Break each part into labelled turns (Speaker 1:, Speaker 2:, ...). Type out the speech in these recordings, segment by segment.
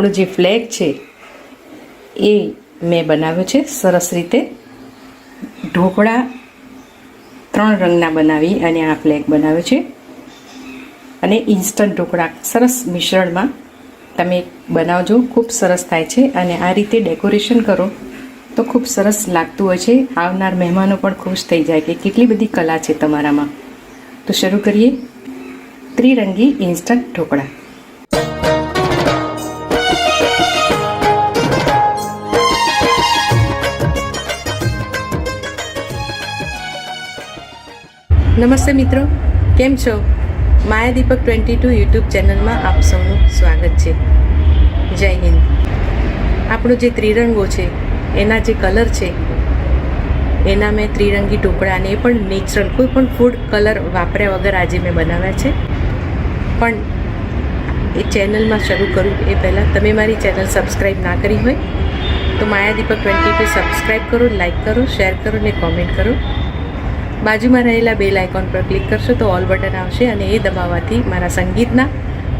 Speaker 1: આપણો જે ફ્લેગ છે, એ મેં બનાવ્યો છે. સરસ રીતે ઢોકળા ત્રણ રંગના બનાવી અને આ ફ્લેગ બનાવ્યો છે. અને ઇન્સ્ટન્ટ ઢોકળા સરસ મિશ્રણમાં તમે બનાવજો. ખૂબ સરસ થાય છે અને આ રીતે ડેકોરેશન કરો તો ખૂબ સરસ લાગતું હોય છે. આવનાર મહેમાનો પણ ખુશ થઈ જાય કે કેટલી બધી કલા છે તમારામાં. તો શરૂ કરીએ. ત્રિરંગી ઇન્સ્ટન્ટ ઢોકળા. નમસ્તે મિત્રો, કેમ છો? Maya Deepak twenty two YouTube ચેનલમાં આપ સૌનું સ્વાગત છે. જય હિન્દ. આપણો જે ત્રિરંગો છે, એના જે કલર છે, એના મેં ત્રિરંગી ટુકડાને પણ નેચરલ, કોઈ પણ ફૂડ કલર વાપર્યા વગર આજે મેં બનાવ્યા છે. પણ એ ચેનલમાં શરૂ કરું એ પહેલાં, તમે મારી ચેનલ સબસ્ક્રાઈબ ના કરી હોય, તો Maya Deepak twenty two subscribe કરો લાઈક કરો શેર કરો ને કોમેન્ટ કરો. બાજુમાં રહેલા બેલ આઇકોન પર ક્લિક કરશો તો ઓલ બટન આવશે અને એ દબાવવાથી મારા સંગીતના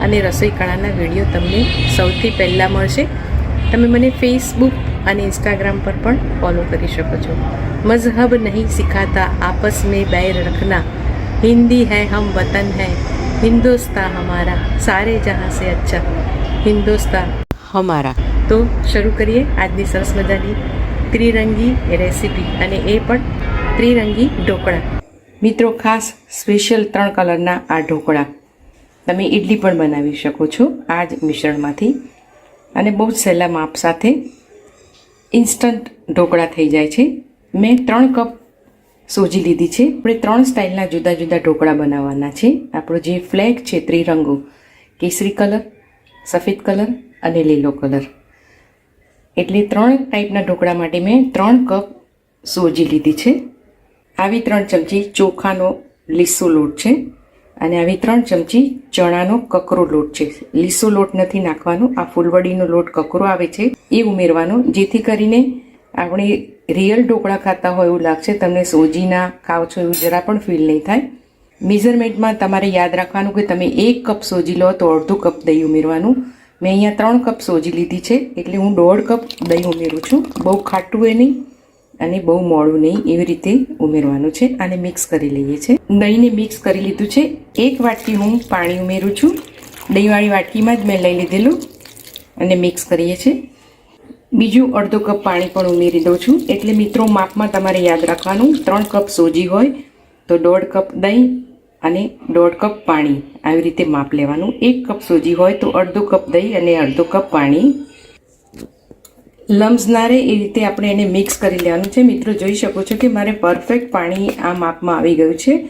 Speaker 1: અને રસોઈ કળાના વિડીયો તમને સૌથી પહેલાં મળશે તમે મને ફેસબુક અને ઇન્સ્ટાગ્રામ પર પણ ફોલો કરી શકો છો મઝહબ નહીં સિખાતા આપસ મેં बैर रखना हिंदी है हम वतन है हिंदुस्तान हमारा सारे जहाँ से अच्छा हिंदुस्तान हमारा તો શરૂ કરીએ આજની સરસ મજાની ત્રિરંગી રેસીપી અને એ પણ ત્રિરંગી ઢોકળા. મિત્રો, ખાસ સ્પેશિયલ ત્રણ કલરના આ ઢોકળા તમે ઇડલી પણ બનાવી શકો છો આ જ મિશ્રણમાંથી. અને બહુ જ સહેલા માપ સાથે ઇન્સ્ટન્ટ ઢોકળા થઈ જાય છે. મેં ત્રણ કપ સોજી લીધી છે. આપણે ત્રણ સ્ટાઇલના જુદા જુદા ઢોકળા બનાવવાના છે. આપણો જે ફ્લેગ છે ત્રિરંગો, કેસરી કલર, સફેદ કલર અને લીલો કલર. એટલે ત્રણ ટાઈપના ઢોકળા માટે મેં ત્રણ કપ સોજી લીધી છે. આવી ત્રણ ચમચી ચોખાનો લીસો લોટ છે અને આવી ત્રણ ચમચી ચણાનો કકરો લોટ છે. લીસો લોટ નથી નાખવાનો, આ ફૂલવડીનો લોટ કકરો આવે છે. એ ઉમેરવાનો, જેથી કરીને આપણે રિયલ ઢોકળા ખાતા હોય એવું લાગશે, તમને સોજીના ખાવ છો એવું જરા પણ ફીલ નહીં થાય. મેઝરમેન્ટમાં તમારે યાદ રાખવાનું કે તમે એક કપ સોજી લો તો અડધું કપ દહીં ઉમેરવાનું. મેં અહીંયા ત્રણ કપ સોજી લીધી છે, એટલે હું દોઢ કપ દહીં ઉમેરું છું. બહુ ખાટું એ નહીં. અને બહુ મોડું નહીં એવી રીતે ઉમેરવાનું છે અને મિક્સ કરી લઈએ છીએ દહીંને મિક્સ કરી લીધું છે. એક વાટકી હું પાણી ઉમેરું છું. દહીંવાળી વાટકીમાં જ મેં લઈ લીધેલું અને મિક્સ કરીએ છીએ. બીજું અડધો કપ પાણી પણ ઉમેરી દઉં છું. એટલે મિત્રો, માપમાં તમારે યાદ રાખવાનું, ત્રણ કપ સોજી હોય તો દોઢ કપ દહીં અને દોઢ કપ પાણી. આવી રીતે માપ લેવાનું. એક કપ સોજી હોય તો અડધો કપ દહીં અને અડધો કપ પાણી. લમ્સ ના રહે એ રીતે આપણે એને મિક્સ કરી લેવાનું છે. મિત્રો, જોઈ શકો છો કે મારે પરફેક્ટ પાણી આ માપમાં આવી ગયું છે.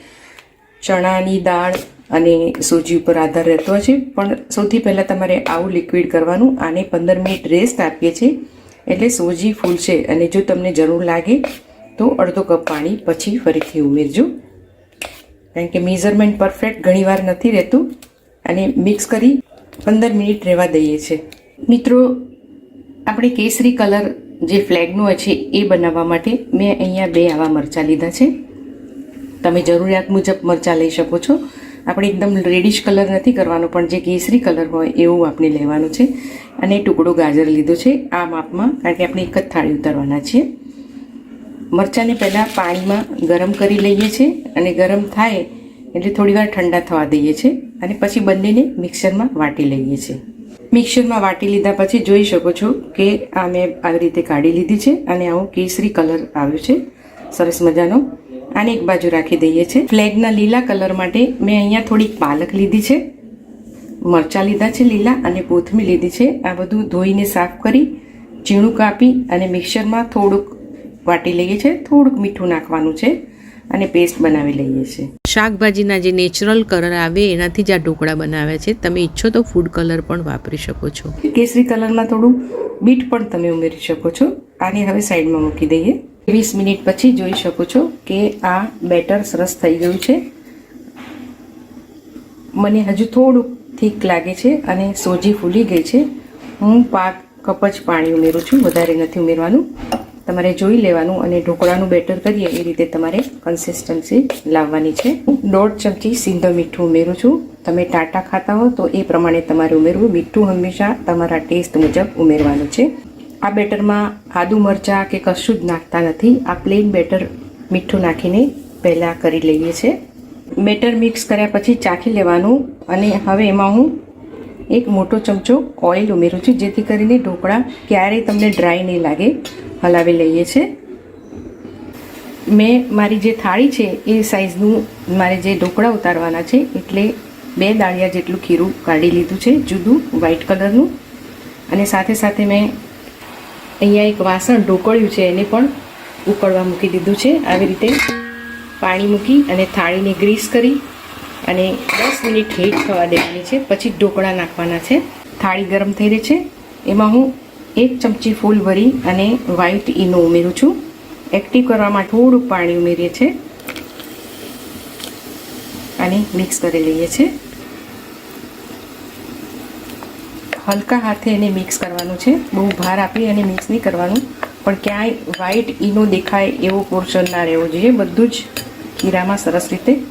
Speaker 1: ચણાની દાળ અને સૂજી ઉપર આધાર રહેતો છે. પણ સૌથી પહેલાં તમારે આવું લિક્વિડ કરવાનું. આને પંદર મિનિટ રેસ્ટ આપીએ છીએ. એટલે સોજી ફૂલશે અને જો તમને જરૂર લાગે તો અડધો કપ પાણી પછી ફરીથી ઉમેરજો. કારણ કે મેઝરમેન્ટ પરફેક્ટ ઘણીવાર નથી રહેતું. અને મિક્સ કરી પંદર મિનિટ રહેવા દઈએ છીએ. મિત્રો આપણે કેસરી કલર જે ફ્લેગનો છે, એ બનાવવા માટે મેં અહીંયા બે આવા મરચાં લીધા છે. તમે જરૂરિયાત મુજબ મરચાં લઈ શકો છો. આપણે એકદમ રેડિશ કલર નથી કરવાનો, પણ જે કેસરી કલર હોય એવું આપણે લેવાનું છે. અને ટુકડો ગાજર લીધો છે, આ માપમાં, કારણ કે આપણે એક જ થાળી ઉતારવાના છીએ. મરચાંને પહેલાં પાણીમાં ગરમ કરી લઈએ છીએ અને ગરમ થાય એટલે થોડીવાર ઠંડા થવા દઈએ છીએ અને પછી બંનેને મિક્સરમાં વાટી લઈએ છીએ. મિક્સરમાં વાટી લીધા પછી જોઈ શકો છો કે આ મેં આવી રીતે કાઢી લીધી છે અને આવું કેસરી કલર આવ્યો છે. સરસ મજાનો. આને એક બાજુ રાખી દઈએ છીએ ફ્લેગના લીલા કલર માટે મેં અહીંયા થોડીક પાલક લીધી છે. મરચાં લીધા છે લીલા અને કોથમીર લીધી છે. આ બધું ધોઈને સાફ કરી, ઝીણું કાપી અને મિક્સરમાં થોડુંક વાટી લઈએ છીએ થોડુંક મીઠું નાખવાનું છે. અને પેસ્ટ બનાવી લઈએ છીએ. શાકભાજીના જે નેચરલ કલર આવે એનાથી જ આ ઢોકળા બનાવ્યા છે. તમે ઈચ્છો તો ફૂડ કલર પણ વાપરી શકો છો. કેસરી કલરમાં થોડું બીટ પણ તમે ઉમેરી શકો છો. આને હવે સાઈડમાં મૂકી દઈએ. વીસ મિનિટ પછી જોઈ શકો છો કે આ બેટર સરસ થઈ ગયું છે. મને હજુ થોડુંક થીક લાગે છે અને સોજી ફૂલી ગઈ છે. હું પાક કપ જ પાણી ઉમેરું છું. વધારે નથી ઉમેરવાનું. તમારે જોઈ લેવાનું અને ઢોકળાનું બેટર કરીએ, એ રીતે તમારે કન્સિસ્ટન્સી લાવવાની છે. હું દોઢ ચમચી સિંધો મીઠું ઉમેરું છું. તમે ટાટા ખાતા હો તો એ પ્રમાણે તમારે ઉમેરવું. મીઠું હંમેશા તમારા ટેસ્ટ મુજબ ઉમેરવાનું છે. આ બેટરમાં આદુ મરચાં કે કશું જ નાખતા નથી. આ પ્લેન બેટર મીઠું નાખીને પહેલાં કરી લઈએ છીએ બેટર મિક્સ કર્યા પછી ચાખી લેવાનું અને હવે એમાં હું એક મોટો ચમચો ઓઇલ ઉમેરું છું, જેથી કરીને ઢોકળા ક્યારેય તમને ડ્રાય નહીં લાગે. હલાવી લઈએ છીએ મેં મારી જે થાળી છે એ સાઈઝનું મારે જે ઢોકળા ઉતારવાના છે એટલે બે દાળિયા જેટલું ખીરું કાઢી લીધું છે, જુદું વ્હાઈટ કલરનું અને સાથે સાથે મેં અહીંયા એક વાસણ ઢોકળ્યું છે, એને પણ ઉકળવા મૂકી દીધું છે. આવી રીતે પાણી મૂકી અને થાળીને ગ્રીસ કરી અને દસ મિનિટ હીટ થવા દેવાની છે, પછી ઢોકળા નાખવાના છે. થાળી ગરમ થઈ રહી છે. એમાં હું એક ચમચી ફૂલ ભરી અને વ્હાઈટ ઈનો ઉમેરું છું. એક્ટિવ કરવામાં થોડું પાણી ઉમેરીએ છીએ. અને મિક્સ કરી લઈએ છીએ. હલકા હાથે એને મિક્સ કરવાનું છે. બહુ ભાર આપી અને મિક્સ નહીં કરવાનું. પણ ક્યાંય વ્હાઈટ ઈનો દેખાય એવો પોર્શન ના રહેવો જોઈએ. બધું જ ખીરામાં સરસ રીતે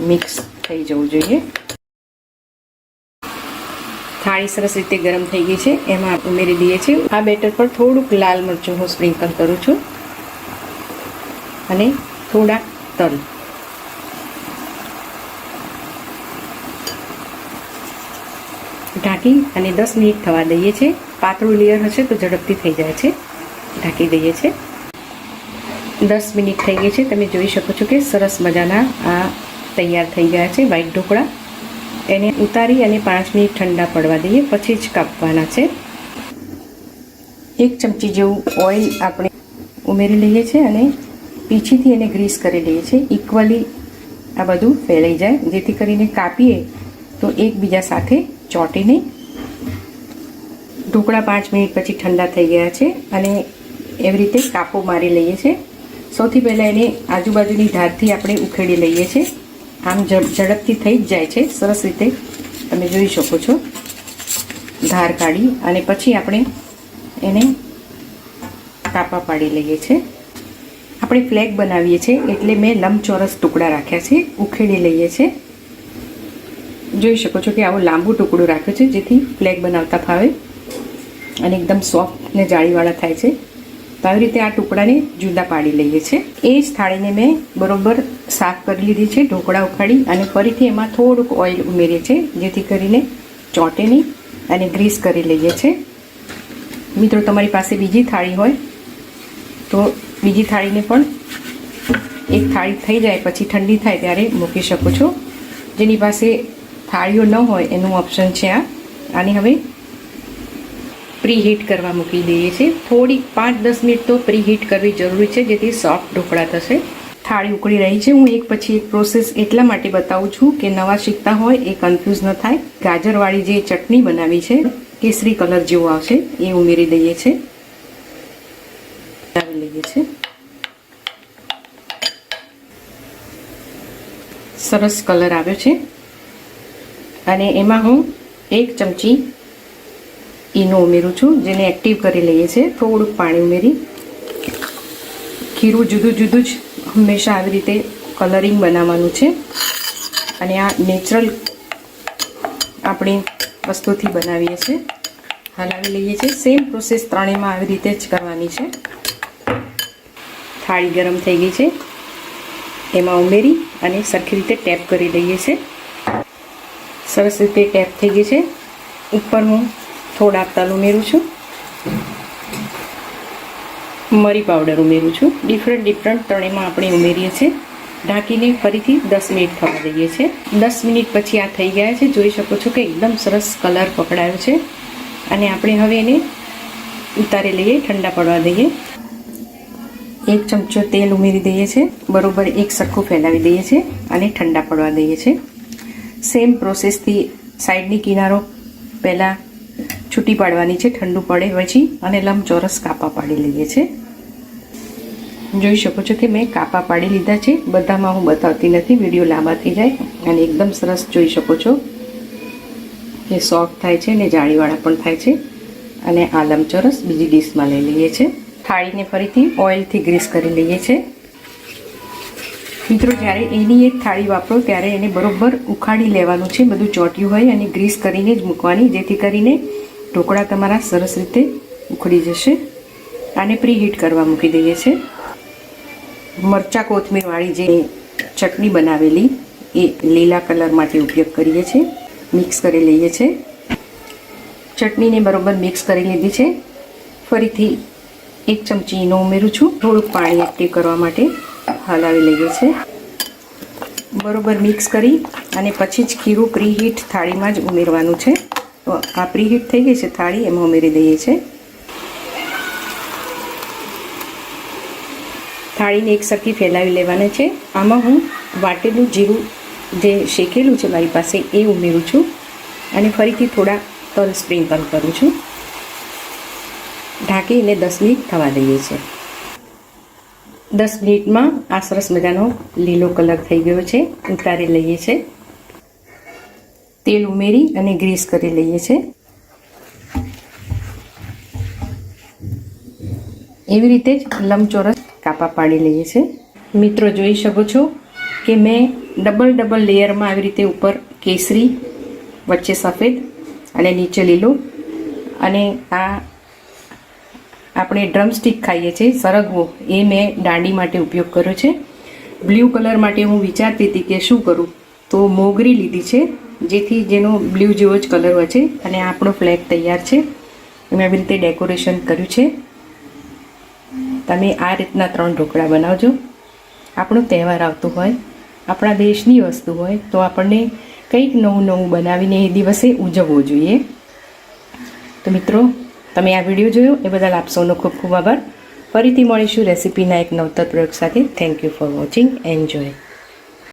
Speaker 1: મિક્સ થઈ જવું જોઈએ. થાળી સરસ રીતે ગરમ થઈ ગઈ છે. એમાં ઉમેરી દઈએ છીએ. આ બેટર પર થોડુંક લાલ મરચું હું સ્પ્રિંકલ કરું છું. અને થોડાક તલ. ઢાંકી અને દસ મિનિટ થવા દઈએ છીએ. પાતળું લેયર હશે તો ઝડપથી થઈ જાય છે. ઢાંકી દઈએ છીએ. દસ મિનિટ થઈ ગઈ છે. તમે જોઈ શકો છો કે સરસ મજાના આ તૈયાર થઈ ગયા છે. વ્હાઈટ ઢોકળા. એને ઉતારી અને પાંચ મિનિટ ઠંડા પડવા દઈએ, પછી જ કાપવાના છે. એક ચમચી જેવું ઓઇલ આપણે ઉમેરી લઈએ છીએ અને પીછીથી એને ગ્રીસ કરી લઈએ છીએ. ઇક્વલી આ બધું ફેલાઈ જાય. જેથી કરીને કાપીએ તો એકબીજા સાથે ચોંટી નહીં ઢોકળા પાંચ મિનિટ પછી ઠંડા થઈ ગયા છે અને એવી રીતે કાપો મારી લઈએ છીએ. સૌથી પહેલાં એને આજુબાજુની ધારથી આપણે ઉખેડી લઈએ છીએ. આમ ઝડપથી થઈ જ જાય છે, સરસ રીતે તમે જોઈ શકો છો. ધાર કાઢી અને પછી આપણે એને કાપા પાડી લઈએ છીએ આપણે ફ્લેગ બનાવીએ છીએ એટલે મેં લંબચોરસ ટુકડા રાખ્યા છે, ઉખેડી લઈએ છીએ જોઈ શકો છો કે આવો લાંબુ ટુકડું રાખ્યો છે, જેથી ફ્લેગ બનાવતા ફાવે અને એકદમ સોફ્ટ ને જાળીવાળા થાય છે. તો આવી રીતે આ ટુકડાને જુદા પાડી લઈએ છીએ. એ જ થાળીને મેં બરોબર સાફ કરી લીધી છે, ઢોકળા ઉખાડી અને ફરીથી એમાં થોડુંક ઓઇલ ઉમેરીએ છીએ, જેથી કરીને ચોંટે નહીં અને ગ્રીસ કરી લઈએ છીએ. મિત્રો, તમારી પાસે બીજી થાળી હોય તો બીજી થાળીને પણ એક થાળી થઈ જાય, પછી ઠંડી થાય ત્યારે મૂકી શકો છો. જેની પાસે થાળીઓ ન હોય, એનું ઓપ્શન છે આ. આની હવે પ્રી હીટ કરવા મૂકી દઈએ છીએ. થોડી પાંચ દસ મિનિટ તો પ્રી હીટ કરવી જરૂરી છે, જેથી સોફ્ટ ઢોકળા થશે. થાળી ઉકળી રહી છે. હું એક પછી એક પ્રોસેસ એટલા માટે બતાવું છું કે નવા શીખતા હોય એ કન્ફ્યુઝ ન થાય. ગાજરવાળી જે ચટણી બનાવી છે, કેસરી કલર જેવો આવશે, એ ઉમેરી દઈએ છીએ. લઈએ છીએ. સરસ કલર આવ્યો છે. અને એમાં હું એક ચમચી ઈનો ઉમેરું છું, જેને એક્ટિવ કરી લઈએ છીએ. થોડુંક પાણી ઉમેરી. ખીરું જુદું જુદું જ હંમેશા આવી રીતે કલરિંગ બનાવવાનું છે. અને આ નેચરલ આપણી વસ્તુથી બનાવીએ છીએ. હલાવી લઈએ છીએ. સેમ પ્રોસેસ ત્રણેયમાં આવી રીતે જ કરવાની છે. થાળી ગરમ થઈ ગઈ છે. એમાં ઉમેરી અને સરખી રીતે ટેપ કરી લઈએ છીએ. સરસ રીતે ટેપ થઈ ગઈ છે. ઉપર હું થોડા તલ ઉમેરું છું. મરી પાવડર ઉમેરું છું. ડિફરન્ટ ડિફરન્ટ ત્રણેયમાં આપણે ઉમેરીએ છીએ. ઢાંકીને ફરીથી દસ મિનિટ થવા દઈએ છીએ. દસ મિનિટ પછી આ થઈ ગયા છે. જોઈ શકો છો કે એકદમ સરસ કલર પકડાયો છે. અને આપણે હવે એને ઉતારી લઈએ, ઠંડા પડવા દઈએ. એક ચમચો તેલ ઉમેરી દઈએ છીએ. બરોબર એક સરખું ફેલાવી દઈએ છીએ અને ઠંડા પડવા દઈએ છીએ. સેમ પ્રોસેસથી સાઈડની કિનારો પહેલાં છૂટી પાડવાની છે, ઠંડુ પડે પછી અને લંબચોરસ કાપા પાડી લઈએ છીએ જોઈ શકો છો કે મેં કાપા પાડી લીધા છે. બધામાં હું બતાવતી નથી, વીડિયો લાંબા થઈ જાય અને એકદમ સરસ જોઈ શકો છો કે સોફ્ટ થાય છે અને જાળીવાળા પણ થાય છે. અને આ લંબચોરસ બીજી ડીશમાં લઈ લઈએ છીએ થાળીને ફરીથી ઓઇલથી ગ્રીસ કરી લઈએ છીએ મિત્રો, જ્યારે એની એક થાળી વાપરો, ત્યારે એને બરોબર ઉખાડી લેવાનું છે. બધું ચોટ્યું હોય અને ગ્રીસ કરીને જ મૂકવાની, જેથી કરીને ઢોકળા તમારા સરસ રીતે ઉખડી જશે. આને પ્રી હીટ કરવા મૂકી દઈએ છીએ મરચા કોથમીરવાળી જે ચટણી બનાવેલી, એ લીલા કલર માટે ઉપયોગ કરીએ છીએ. મિક્સ કરી લઈએ છીએ ચટણીને બરોબર મિક્સ કરી લીધી છે. ફરીથી એક ચમચી ઈનો ઉમેરું છું. થોડુંક પાણી એક્ટિવ કરવા માટે. હલાવી લઈએ છીએ. બરોબર મિક્સ કરી અને પછી જ ખીરું પ્રીહીટ થાળીમાં જ ઉમેરવાનું છે. તો આ પ્રીહીટ થઈ ગઈ છે થાળી, એમાં ઉમેરી દઈએ છીએ. થાળીને એક સરખી ફેલાવી લેવાના છે. આમાં હું વાટેલું જીરું જે શેકેલું છે મારી પાસે એ ઉમેરું છું અને ફરીથી થોડા તલ સ્પ્રિંકલ કરું છું. ઢાંકીને દસ મિનિટ થવા દઈએ છીએ. દસ મિનિટમાં આ સરસ મજાનો લીલો કલર થઈ ગયો છે. ઉતારી લઈએ છીએ તેલ ઉમેરી અને ગ્રીસ કરી લઈએ છીએ એવી રીતે જ લંબચોરસ કાપા પાડી લઈએ છીએ મિત્રો જોઈ શકો છો કે મેં ડબલ ડબલ લેયરમાં આવી રીતે ઉપર કેસરી, વચ્ચે સફેદ અને નીચે લીલું અને આ આપણે ડ્રમસ્ટિક ખાઈએ છીએ, સરગવો. એ મેં દાંડી માટે ઉપયોગ કર્યો છે. બ્લુ કલર માટે હું વિચારતી હતી કે શું કરું? તો મોગરી લીધી છે, જેથી જેનો બ્લુ જેવો જ કલર હોય છે અને આપણો ફ્લેગ તૈયાર છે. મેં આવી રીતે ડેકોરેશન કર્યું છે. તમે આ રીતના ત્રણ ઢોકળા બનાવજો. આપણો તહેવાર આવતો હોય, આપણા દેશની વસ્તુ હોય, તો આપણને કંઈક નવું નવું બનાવીને એ દિવસે ઉજવવો જોઈએ. તો મિત્રો તમે આ વીડિયો જોયો? એ બદલ આપ સૌનો ખૂબ ખૂબ આભાર. ફરીથી મળીશું રેસીપીના એક નવતર પ્રયોગ સાથે. Thank you for watching enjoy